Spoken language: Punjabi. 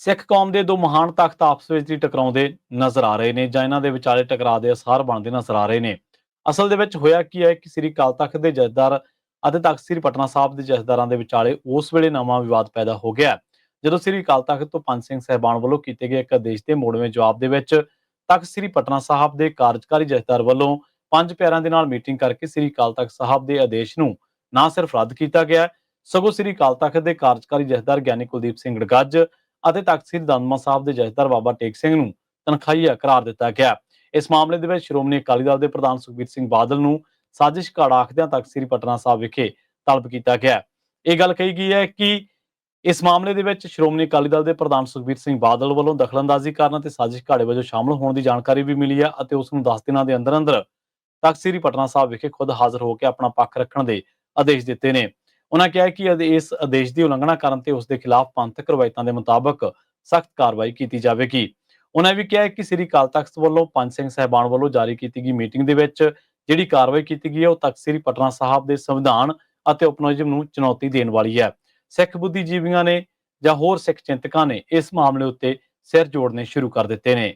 ਸਿੱਖ ਕੌਮ ਦੇ ਦੋ ਮਹਾਨ ਤਖਤ ਆਪਸ ਵਿੱਚ ਹੀ ਟਕਰਾਉਂਦੇ ਨਜ਼ਰ ਆ ਰਹੇ ਨੇ ਜਾਂ ਇਹਨਾਂ ਦੇ ਵਿਚਾਲੇ ਟਕਰਾਅ ਦੇ ਅਸਾਰ ਬਣਦੇ ਨਜ਼ਰ ਆ ਰਹੇ ਨੇ। ਅਸਲ ਦੇ ਵਿੱਚ ਹੋਇਆ ਕੀ ਹੈ ਕਿ ਸ੍ਰੀ ਅਕਾਲ ਤਖਤ ਦੇ ਜਥੇਦਾਰ ਅਤੇ ਤਖਤ ਸ੍ਰੀ ਪਟਨਾ ਸਾਹਿਬ ਦੇ ਜਥੇਦਾਰਾਂ ਦੇ ਵਿਚਾਲੇ ਉਸ ਵੇਲੇ ਨਵਾਂ ਵਿਵਾਦ ਪੈਦਾ ਹੋ ਗਿਆ। ਜਦੋਂ ਸ੍ਰੀ ਅਕਾਲ ਤਖਤ ਤੋਂ ਪੰਜ ਸਿੰਘ ਸਹਿਬਾਨ ਵੱਲੋਂ ਕੀਤੇ ਗਏ ਇੱਕ ਆਦੇਸ਼ ਦੇ ਮੋੜਵੇਂ ਜਵਾਬ ਦੇ ਵਿੱਚ ਤਖਤ ਸ੍ਰੀ ਪਟਨਾ ਸਾਹਿਬ ਦੇ ਕਾਰਜਕਾਰੀ ਜਥੇਦਾਰ ਵੱਲੋਂ ਪੰਜ ਪਿਆਰਾਂ ਦੇ ਨਾਲ ਮੀਟਿੰਗ ਕਰਕੇ ਸ੍ਰੀ ਅਕਾਲ ਤਖਤ ਸਾਹਿਬ ਦੇ ਆਦੇਸ਼ ਨੂੰ ਨਾ ਸਿਰਫ ਰੱਦ ਕੀਤਾ ਗਿਆ, ਸਗੋਂ ਸ੍ਰੀ ਅਕਾਲ ਤਖਤ ਦੇ ਕਾਰਜਕਾਰੀ ਜਥੇਦਾਰ ਗਿਆਨੀ ਕੁਲਦੀਪ ਸਿੰਘ ਗੜਗੱਜ ਅਤੇ ਤਖਤ ਸ੍ਰੀ ਸਾਹਿਬ ਦੇ ਜਥੇਦਾਰ ਬਾਬਾ ਟੇਕ ਸਿੰਘ ਨੂੰ ਤਨਖਾਹੀਆ ਕਰਾਰ ਦਿੱਤਾ ਗਿਆ। ਇਸ ਮਾਮਲੇ ਦੇ ਵਿੱਚ ਸ਼੍ਰੋਮਣੀ ਅਕਾਲੀ ਦਲ ਦੇ ਪ੍ਰਧਾਨ ਸੁਖਬੀਰ ਸਿੰਘ ਬਾਦਲ ਨੂੰ ਸਾਜ਼ਿਸ਼ ਘੜ ਆਖਦਿਆਂ ਤਖਤ ਸ੍ਰੀ ਪਟਨਾ ਸਾਹਿਬ ਵਿਖੇ ਤਲਬ ਕੀਤਾ ਗਿਆ। ਇਹ ਗੱਲ ਕਹੀ ਗਈ ਹੈ ਕਿ ਇਸ ਮਾਮਲੇ ਦੇ ਵਿੱਚ ਸ਼੍ਰੋਮਣੀ ਅਕਾਲੀ ਦਲ ਦੇ ਪ੍ਰਧਾਨ ਸੁਖਬੀਰ ਸਿੰਘ ਬਾਦਲ ਵੱਲੋਂ ਦਖਲਅੰਦਾਜ਼ੀ ਕਰਨ ਅਤੇ ਸਾਜ਼ਿਸ਼ ਘਾੜੇ ਵਜੋਂ ਸ਼ਾਮਲ ਹੋਣ ਦੀ ਜਾਣਕਾਰੀ ਵੀ ਮਿਲੀ ਹੈ ਅਤੇ ਉਸ ਨੂੰ 10 ਦਿਨਾਂ ਦੇ ਅੰਦਰ ਅੰਦਰ ਤਖਤ ਸ੍ਰੀ ਪਟਨਾ ਸਾਹਿਬ ਵਿਖੇ ਖੁਦ ਹਾਜ਼ਰ ਹੋ ਕੇ ਆਪਣਾ ਪੱਖ ਰੱਖਣ ਦੇ ਆਦੇਸ਼ ਦਿੱਤੇ ਨੇ। ਉਹਨਾਂ ਕਿਹਾ ਕਿ ਇਸ ਆਦੇਸ਼ ਦੀ ਉਲੰਘਣਾ ਕਰਨ ਤੇ ਉਸ ਦੇ ਖਿਲਾਫ ਪੰਥਕ ਰਵਾਇਤਾਂ ਦੇ ਮੁਤਾਬਕ ਸਖਤ ਕਾਰਵਾਈ ਕੀਤੀ ਜਾਵੇਗੀ। ਉਹਨਾਂ ਇਹ ਵੀ ਕਿਹਾ ਕਿ ਸ੍ਰੀ ਅਕਾਲ ਤਖਤ ਵੱਲੋਂ ਪੰਜ ਸਿੰਘ ਸਹਿਬਾਨ ਵੱਲੋਂ ਜਾਰੀ ਕੀਤੀ ਗਈ ਮੀਟਿੰਗ ਦੇ ਵਿੱਚ ਜਿਹੜੀ ਕਾਰਵਾਈ ਕੀਤੀ ਗਈ ਹੈ, ਉਹ ਤਖਤ ਸ੍ਰੀ ਪਟਨਾ ਸਾਹਿਬ ਦੇ ਸੰਵਿਧਾਨ ਅਤੇ ਉਪਨਿਯਮ ਨੂੰ ਚੁਣੌਤੀ ਦੇਣ ਵਾਲੀ ਹੈ। ਸਿੱਖ ਬੁੱਧੀਜੀਵੀਆਂ ਨੇ ਜਾਂ ਹੋਰ ਸਿੱਖ ਚਿੰਤਕਾਂ ਨੇ ਇਸ ਮਾਮਲੇ ਉੱਤੇ ਸਿਰ ਜੋੜਨੇ ਸ਼ੁਰੂ ਕਰ ਦਿੱਤੇ ਨੇ।